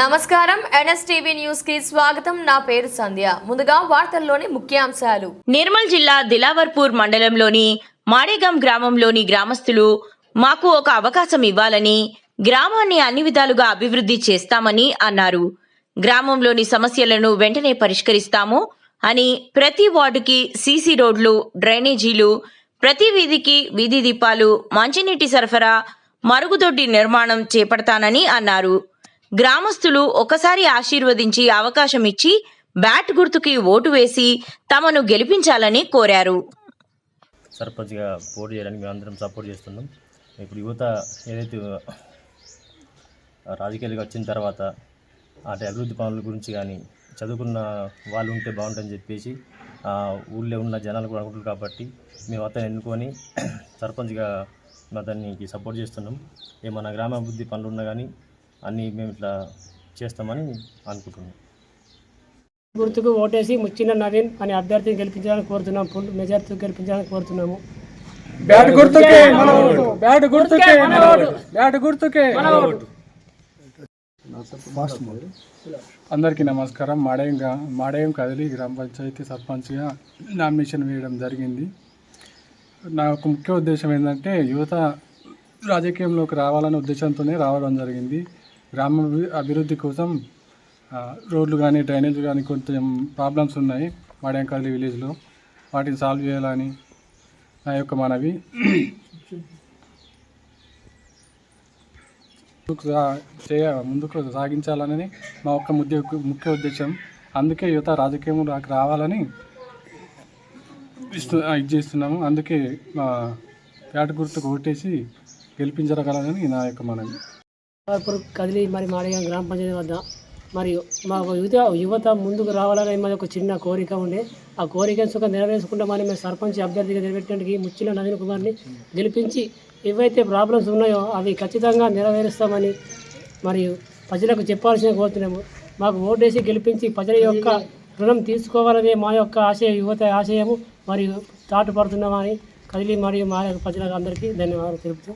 నమస్కారం. ఎన్ఎస్టీవీ న్యూస్కి స్వాగతం. నా పేరు సంధ్య. ముందుగా వార్తల్లోని ముఖ్యాంశాలు. నిర్మల్ జిల్లా దిలావర్పూర్ మండలంలోని మాడేగాం గ్రామంలోని గ్రామస్తులు మాకు ఒక అవకాశం ఇవ్వాలని గ్రామాన్ని అన్ని విధాలుగా అభివృద్ధి చేస్తామని అన్నారు. గ్రామంలోని సమస్యలను వెంటనే పరిష్కరిస్తాము అని ప్రతి వార్డుకి సీసీ రోడ్లు డ్రైనేజీలు ప్రతి వీధికి వీధి దీపాలు మంచినీటి సరఫరా మరుగుదొడ్డి నిర్మాణం చేపడతానని అన్నారు. గ్రామస్తులు ఒకసారి ఆశీర్వదించి అవకాశం ఇచ్చి బ్యాట్ గుర్తుకి ఓటు వేసి తమను గెలిపించాలని కోరారు. సర్పంచ్గా పోటీ చేయడానికి మేమందరం సపోర్ట్ చేస్తున్నాం. ఇప్పుడు యువత ఏదైతే రాజకీయాలుగా వచ్చిన తర్వాత అటు అభివృద్ధి పనుల గురించి కానీ చదువుకున్న వాళ్ళు ఉంటే బాగుంటుందని చెప్పేసి ఊళ్ళో ఉన్న జనాలు కూడా అనుకుంటారు కాబట్టి మేము అతను ఎన్నుకొని సర్పంచ్గా అతనికి సపోర్ట్ చేస్తున్నాం. ఏమన్నా గ్రామాభివృద్ధి పనులు ఉన్నా కానీ అన్నీ మేము ఇట్లా చేస్తామని అనుకుంటున్నాం. గుర్తుకు ఓటేసి ముచ్చిన నవీన్ అనే అభ్యర్థిని గెలిపించాలని కోరుతున్నాం. ఫుల్ మెజార్టీతో గెలిపించాలని కోరుతున్నాము. బ్యాట్ గుర్తుకే బ్యాట్ బ్యాట్ అందరికీ నమస్కారం. మాడయం గా మాడయం కదిలి గ్రామ పంచాయతీ సర్పంచ్గా నామినేషన్ వేయడం జరిగింది. నా యొక్క ముఖ్య ఉద్దేశం ఏంటంటే యువత రాజకీయంలోకి రావాలనే ఉద్దేశంతోనే రావడం జరిగింది. గ్రామ అభివృద్ధి కోసం రోడ్లు కానీ డ్రైనేజ్ కానీ కొంచెం ప్రాబ్లమ్స్ ఉన్నాయి మాడయం విలేజ్లో. వాటిని సాల్వ్ చేయాలని నా యొక్క మనవి. ముందుకు చేయ ముందుకు సాగించాలనేది మా యొక్క ముద్ద ముఖ్య ఉద్దేశం. అందుకే యువత రాజకీయంలోకి రావాలని ఇస్తు ఇది చేస్తున్నాము. అందుకే మా పేట గుర్తుకు ఓటేసి గెలిపించగలనని నా యొక్క మనవి. కదిలి మరి మాడిగా గ్రామ పంచాయతీ వద్ద మరియు మాకు యువత యువత ముందుకు రావాలని మాది ఒక చిన్న కోరిక ఉండే. ఆ కోరికను సుఖం నెరవేర్చుకుంటామని మేము సర్పంచ్ అభ్యర్థిగా నిలబెట్టడానికి ముచ్చిన నవీన్ కుమార్ని గెలిపించి ఏవైతే ప్రాబ్లమ్స్ ఉన్నాయో అవి ఖచ్చితంగా నెరవేరుస్తామని మరియు ప్రజలకు చెప్పాల్సిన కోరుతున్నాము. మాకు ఓటేసి గెలిపించి ప్రజల యొక్క రుణం తీసుకోవాలనే మా యొక్క ఆశయ యువత ఆశయము మరియు తాటుపడుతున్నామని కదిలి మరియు మా యొక్క ప్రజలకు అందరికీ ధన్యవాదాలు తెలుపుతూ